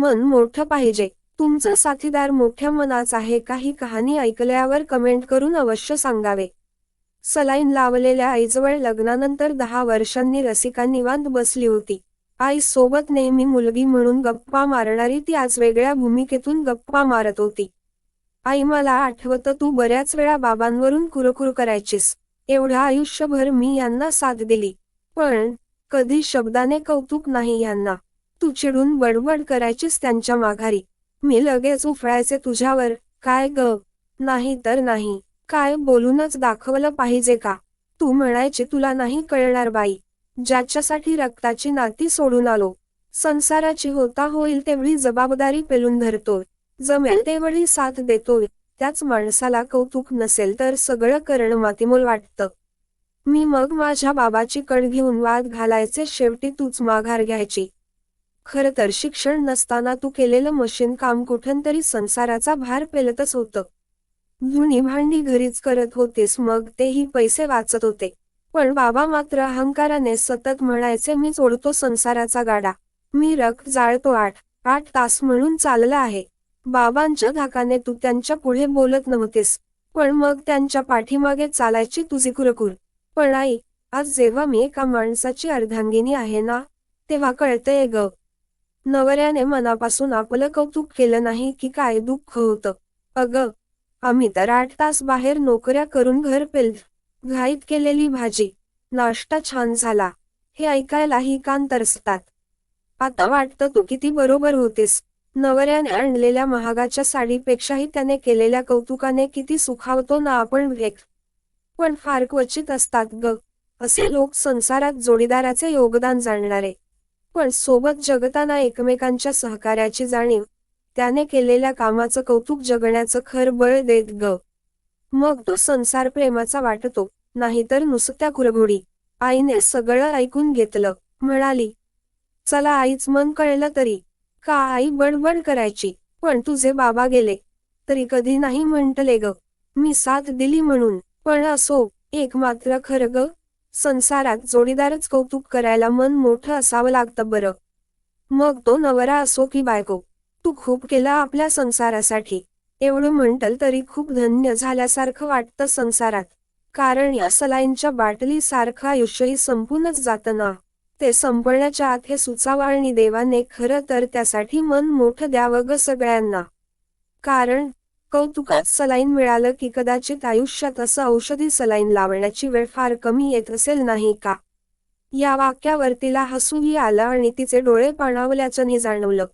मन मोठं पाहिजे. तुमचा साथीदार मोठ्या मनाचा आहे काही कहाणी ऐकल्यावर कमेंट करून अवश्य सांगावे. सलाईन लावलेल्या आईजवळ लग्नानंतर दहा वर्षांनी रसिका निवांत बसली होती. आई सोबत नेहमी मुलगी म्हणून गप्पा मारणारी ती आज वेगळ्या भूमिकेतून गप्पा मारत होती. आई मला आठवतं तू बऱ्याच वेळा बाबांवरून कुरकुर करायचीस. एवढं आयुष्यभर मी यांना साथ दिली. पण कधी शब्दाने कौतुक नाही यांना. तू चिडून बडबड करायचीस त्यांच्या माघारी. मी लगेच उफळायचे तुझ्यावर. काय ग? नाही तर नाही. काय बोलूनच दाखवलं पाहिजे का? तू म्हणायचे तुला नाही कळणार बाई. ज्याच्यासाठी रक्ताची नाती सोडून आलो. संसाराची होता होईल तेवढी जबाबदारी पेलून धरतोय जमेल तेवढी साथ देतोय. त्याच माणसाला कौतुक नसेल तर सगळं करणं मातीमोल वाटतं. मी मग माझ्या बाबाची कड घेऊन वाद घालायचे शेवटी तूच माघार घ्यायची. खरं तर शिक्षण नसताना तू केलेलं मशीन काम कुठं तरी संसाराचा भार पेलतच होतं. धुणी भांडी घरीच करत होतेस मग तेही पैसे वाचत होते. पण बाबा मात्र अहंकाराने सतत म्हणायचे मी सोडतो संसाराचा गाडा. मी रख जाळतो आठ. आठ तास म्हणून चालला आहे. बाबांच्या धाकाने तू त्यांच्या पुढे बोलत नव्हतेस. पण मग त्यांच्या पाठीमागे चालायची तुझी कुरकुर. पण आई आज जेव्हा मी एका माणसाची अर्धांगिनी आहे ना तेव्हा कळतंय ग. नवऱ्याने मनापासून आपलं कौतुक केलं नाही की काय दुःख होतं. अगं आम्ही तर आठ तास बाहेर नोकऱ्या करून घर पेल घाईत केलेली भाजी नाश्ता छान झाला हे ऐकायलाही कान तरसतात. आता वाटतं तू किती बरोबर होतेस. नवऱ्याने आणलेल्या महागाच्या साडीपेक्षाही त्याने केलेल्या कौतुकाने किती सुखावतो ना आपण व्यक्त पण फार क्वचित असतात ग. असे लोक संसारात जोडीदाराचे योगदान जाणणारे. पण सोबत जगताना एकमेकांच्या सहकार्याची जाणीव त्याने केलेल्या कामाचं कौतुक जगण्याचं खर बळ देत ग. मग तो संसार प्रेमाचा वाटतो नाहीतर नुसत्या कुरघोडी. आईने सगळं ऐकून घेतलं म्हणाली चला आईच मन कळलं तरी का आई बडबड करायची? पण तुझे बाबा गेले तरी कधी नाही म्हंटले ग. मी साथ दिली म्हणून पण असो एक मात्र खरं ग. संसारात जोडीदारच कौतुक करायला मन मोठं असावं लागतं बरं. मग तो नवरा असो की बायको तू खूप केला आपल्या संसारासाठी. एवढं म्हणतल तरी खूप धन्य झाल्यासारखं वाटतं संसारात. कारण या सलाईनच्या बाटली सारखं आयुष्यही संपूनच जातं ना. ते संपण्याच्या आत हे सुचावं आणि देवाने खरं तर त्यासाठी मन मोठं द्यावं ग सगळ्यांना. कारण कौतुकात सलाईन मिळालं की कदाचित आयुष्यात असं औषधी सलाईन लावण्याची वेळ फार कमी येत असेल नाही का? या वाक्यावर तिला हसूही आलं आणि तिचे डोळे पाणावल्याचं जाणवलं